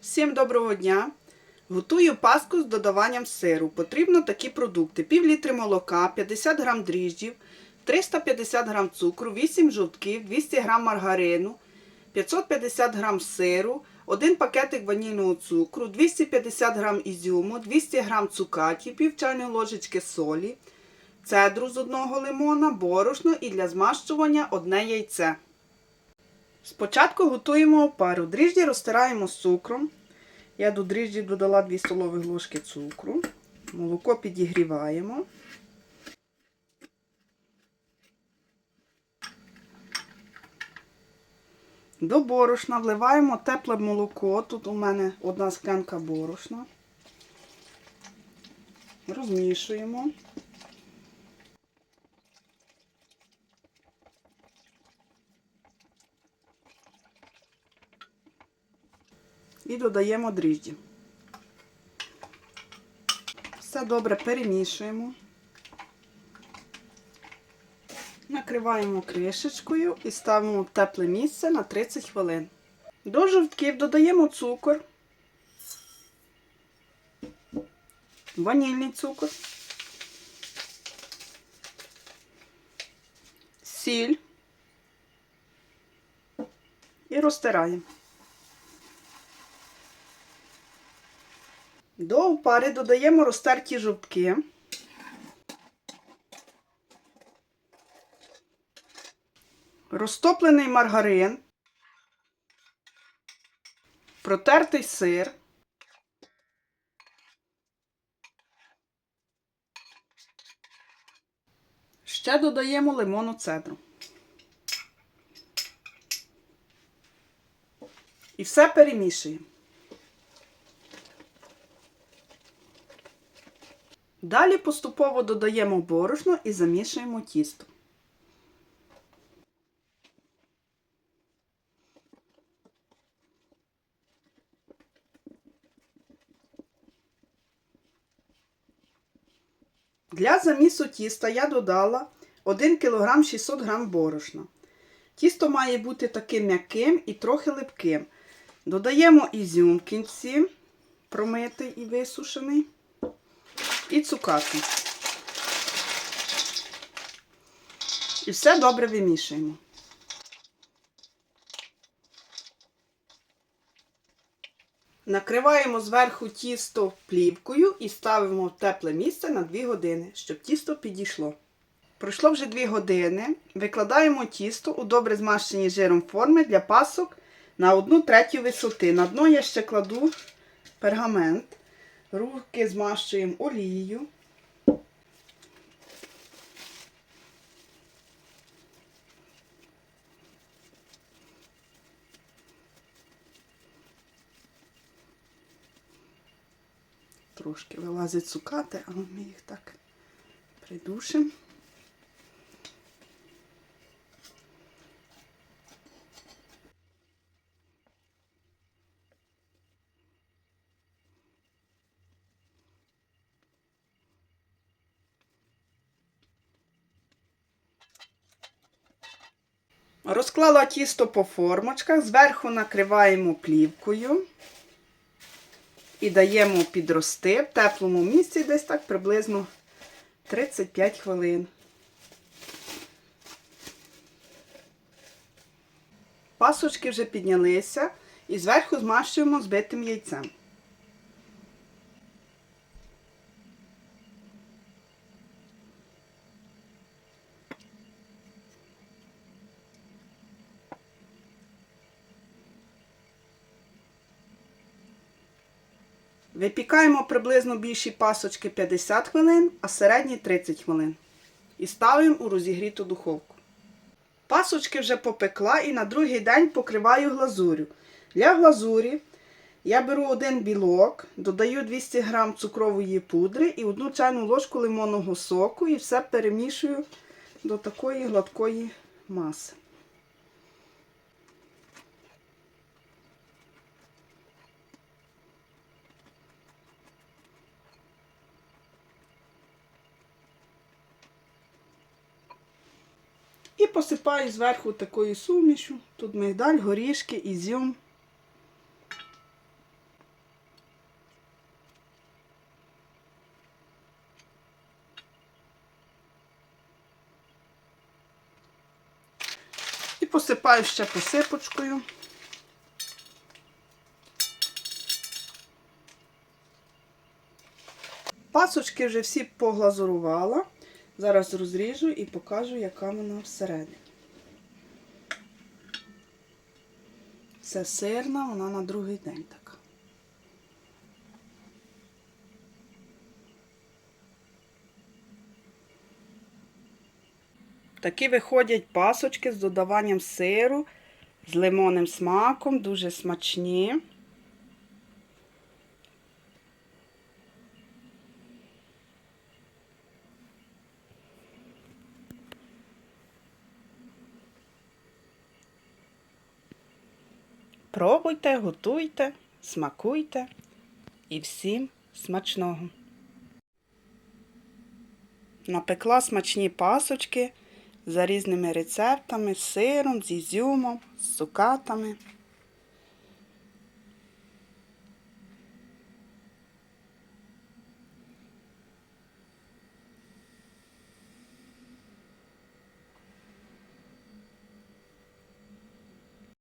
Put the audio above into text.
Всім доброго дня! Готую паску з додаванням сиру. Потрібно такі продукти: пів літри молока, 50 г дріжджів, 350 г цукру, 8 жовтків, 200 г маргарину, 550 г сиру, 1 пакетик ванільного цукру, 250 г ізюму, 200 г цукаті, пів чайної ложечки солі, цедру з одного лимона, борошно і для змащування одне яйце. Спочатку готуємо опару. Дріжджі розтираємо з цукром. Я до дріжджів додала 2 столові ложки цукру. Молоко підігріваємо. До борошна вливаємо тепле молоко. Тут у мене одна склянка борошна. Розмішуємо. І додаємо дріжджі. Все добре перемішуємо. Накриваємо кришечкою і ставимо в тепле місце на 30 хвилин. До жовтків додаємо цукор, ванільний цукор, сіль і розтираємо. До опари додаємо розтерті жовтки. Розтоплений маргарин, протертий сир, ще додаємо лимонну цедру. І все перемішуємо. Далі поступово додаємо борошно і замішуємо тісто. Для замісу тіста я додала 1 кг 600 г борошна. Тісто має бути таким м'яким і трохи липким. Додаємо ізюм в кінці, промитий і висушений і цукати. І все добре вимішуємо. Накриваємо зверху тісто плівкою і ставимо в тепле місце на 2 години, щоб тісто підійшло. Пройшло вже 2 години. Викладаємо тісто у добре змащені жиром форми для пасок на 1 третю висоти. На дно я ще кладу пергамент. Руки змащуємо олією. Трошки вилазить цукати, але ми їх так придушимо. Розклала тісто по формочках, зверху накриваємо плівкою і даємо підрости в теплому місці десь так приблизно 35 хвилин. Пасочки вже піднялися і зверху змащуємо збитим яйцем. Випікаємо приблизно більші пасочки 50 хвилин, а середні 30 хвилин. І ставимо у розігріту духовку. Пасочки вже попекла і на другий день покриваю глазурю. Для глазурі я беру один білок, додаю 200 г цукрової пудри і одну чайну ложку лимонного соку і все перемішую до такої гладкої маси. І посипаю зверху такою сумішю. Тут мигдаль, горішки, ізюм. І посипаю ще посипочкою. Пасочки вже всі поглазурувала. Зараз розріжу і покажу, яка вона всередині. Це сирна, вона на другий день така. Такі виходять пасочки з додаванням сиру, з лимонним смаком, дуже смачні. Пробуйте, готуйте, смакуйте і всім смачного. Напекла смачні пасочки за різними рецептами, з сиром, з ізюмом, з цукатами.